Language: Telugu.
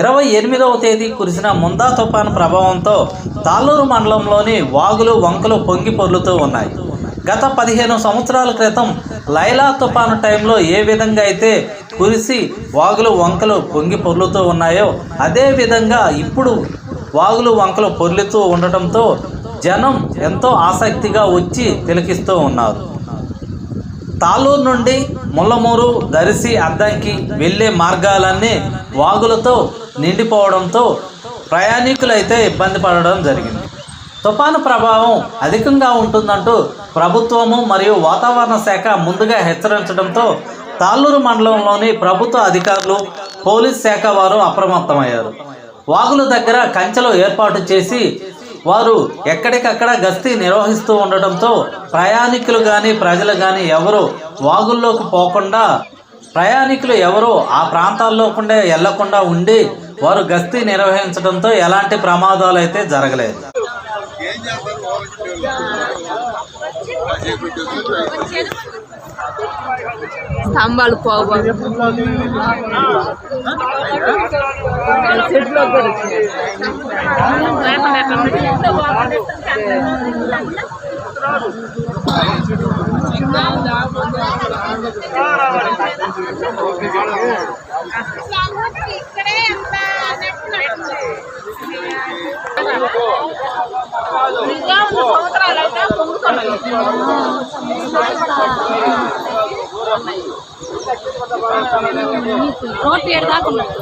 ఇరవై ఎనిమిదవ తేదీ కురిసిన ముందా తుఫాను ప్రభావంతో తాళ్ళూరు మండలంలోని వాగులు వంకలు పొంగి పొర్లుతూ ఉన్నాయి. గత పదిహేను సంవత్సరాల క్రితం లైలా తుఫాను టైంలో ఏ విధంగా అయితే కురిసి వాగులు వంకలు పొంగి పొర్లుతూ ఉన్నాయో అదే విధంగా ఇప్పుడు వాగులు వంకలు పొర్లుతూ ఉండటంతో జనం ఎంతో ఆసక్తిగా వచ్చి తిలకిస్తూ ఉన్నారు. తాళూరు నుండి ముల్లమూరు దరిసి అద్దంకి వెళ్ళే మార్గాలన్నీ వాగులతో నిండిపోవడంతో ప్రయాణికులైతే ఇబ్బంది పడడం జరిగింది. తుఫాను ప్రభావం అధికంగా ఉంటుందంటూ ప్రభుత్వము మరియు వాతావరణ శాఖ ముందుగా హెచ్చరించడంతో తాళ్ళూరు మండలంలోని ప్రభుత్వ అధికారులు పోలీస్ శాఖ వారు అప్రమత్తమయ్యారు. వాగుల దగ్గర కంచెలు ఏర్పాటు చేసి వారు ఎక్కడికక్కడ గస్తీ నిర్వహిస్తూ ఉండటంతో ప్రయాణికులు కానీ ప్రజలు కానీ ఎవరు వాగుల్లోకి పోకుండా ప్రయాణికులు ఎవరు ఆ ప్రాంతాల్లో కూడా వెళ్ళకుండా ఉండి వారు గస్తీ నిర్వహించడంతో ఎలాంటి ప్రమాదాలు అయితే జరగలేదు స్తంభాలు పోవు ఇక్కడే ఎంత రోడ్డు ఏడు దాకా ఉన్నది